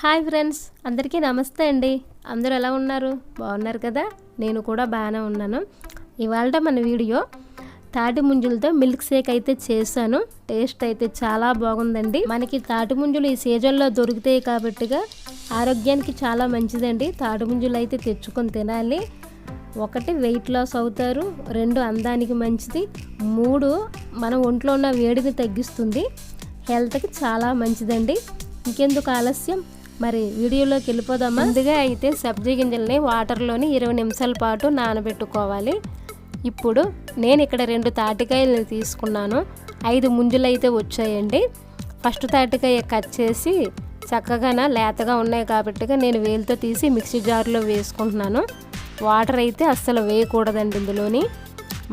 Hi friends అందరికీ నమస్తే అండి. అందరూ ఎలా ఉన్నారు? బాగున్నారు కదా? నేను కూడా బాగానే ఉన్నాను. ఇవాళ మన వీడియో తాటి ముంజులతో మిల్క్ షేక్ అయితే చేశాను. టేస్ట్ అయితే చాలా బాగుందండి. మనకి తాటి ముంజులు ఈ సీజన్లో దొరుకుతాయి కాబట్టిగా ఆరోగ్యానికి చాలా మంచిదండి. తాటి ముంజులు అయితే తెచ్చుకొని తినాలి. ఒకటి వెయిట్ లాస్ అవుతారు రెండు అందానికి మంచిది మూడు మన ఒంట్లో ఉన్న వేడిని తగ్గిస్తుంది. హెల్త్కి చాలా మంచిదండి. ఇంకెందుకు ఆలస్యం? మరి వీడియోలోకి వెళ్ళిపోదామా? ముందుగా అయితే సబ్జీ గింజల్ని వాటర్లోని ఇరవై నిమిషాల పాటు నానబెట్టుకోవాలి. ఇప్పుడు నేను ఇక్కడ రెండు తాటికాయలు తీసుకున్నాను. ఐదు ముంజులు అయితే వచ్చాయండి. ఫస్ట్ తాటికాయ కట్ చేసి చక్కగా లేతగా ఉన్నాయి కాబట్టి నేను వేలుతో తీసి మిక్సీ జార్లో వేసుకుంటున్నాను. వాటర్ అయితే అస్సలు వేయకూడదండి ఇందులోని.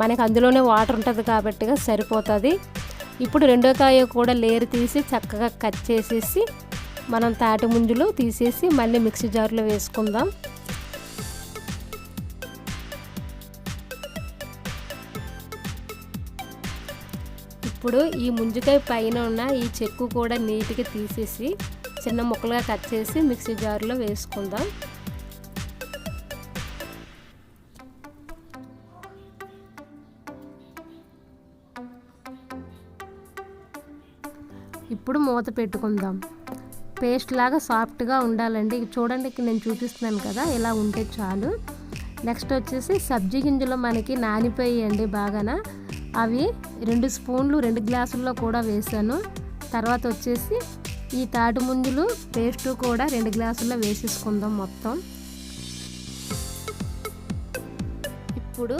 మనకి అందులోనే వాటర్ ఉంటుంది కాబట్టి సరిపోతుంది. ఇప్పుడు రెండో కాయ కూడా లేరు తీసి చక్కగా కట్ చేసేసి మనం తాటి ముంజులు తీసేసి మళ్ళీ మిక్సీ జార్లో వేసుకుందాం. ఇప్పుడు ఈ ముంజకాయ పైన ఉన్న ఈ చెక్కు కూడా నీట్గా తీసేసి చిన్న ముక్కలుగా కట్ చేసి మిక్సీ జార్లో వేసుకుందాం. ఇప్పుడు మూత పెట్టుకుందాం. పేస్ట్ లాగా సాఫ్ట్గా ఉండాలండి. చూడండి నేను చూపిస్తున్నాను కదా ఇలా ఉంటే చాలు. నెక్స్ట్ వచ్చేసి సబ్జీ గింజలు మనకి నానిపోయాయండి బాగాన. అవి రెండు స్పూన్లు రెండు గ్లాసుల్లో కూడా వేసాను. తర్వాత వచ్చేసి ఈ తాటి ముందులు పేస్టు కూడా రెండు గ్లాసుల్లో వేసేసుకుందాం మొత్తం. ఇప్పుడు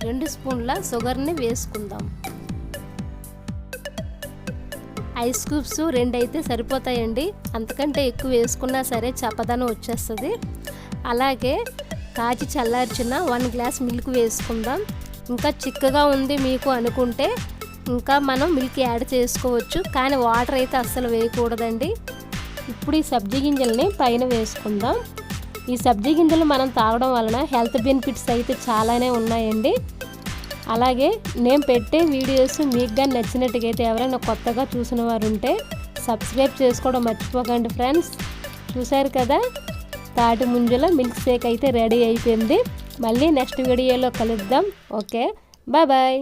రెండు స్పూన్ల షుగర్ని వేసుకుందాం. ఐస్ క్యూబ్స్ రెండు అయితే సరిపోతాయండి. అంతకంటే ఎక్కువ వేసుకున్నా సరే చప్పదనం వచ్చేస్తుంది. అలాగే కాచి చల్లార్చిన వన్ గ్లాస్ మిల్క్ వేసుకుందాం. ఇంకా చిక్కగా ఉంది మీకు అనుకుంటే ఇంకా మనం మిల్క్ యాడ్ చేసుకోవచ్చు. కానీ వాటర్ అయితే అస్సలు వేయకూడదండి. ఇప్పుడు ఈ సబ్జీ గింజల్ని పైన వేసుకుందాం. ఈ సబ్జీ గింజలు మనం తాగడం వలన హెల్త్ బెనిఫిట్స్ అయితే చాలానే ఉన్నాయండి. అలాగే నేను పెట్టే వీడియోస్ మీకు కానీ నచ్చినట్టుగా అయితే ఎవరైనా కొత్తగా చూసిన వారు ఉంటే సబ్స్క్రైబ్ చేసుకోవడం మర్చిపోకండి ఫ్రెండ్స్. చూశారు కదా? తాటి ముంజుల మిల్క్ షేక్ అయితే రెడీ అయిపోయింది. మళ్ళీ నెక్స్ట్ వీడియోలో కలుద్దాం. ఓకే? Bye bye.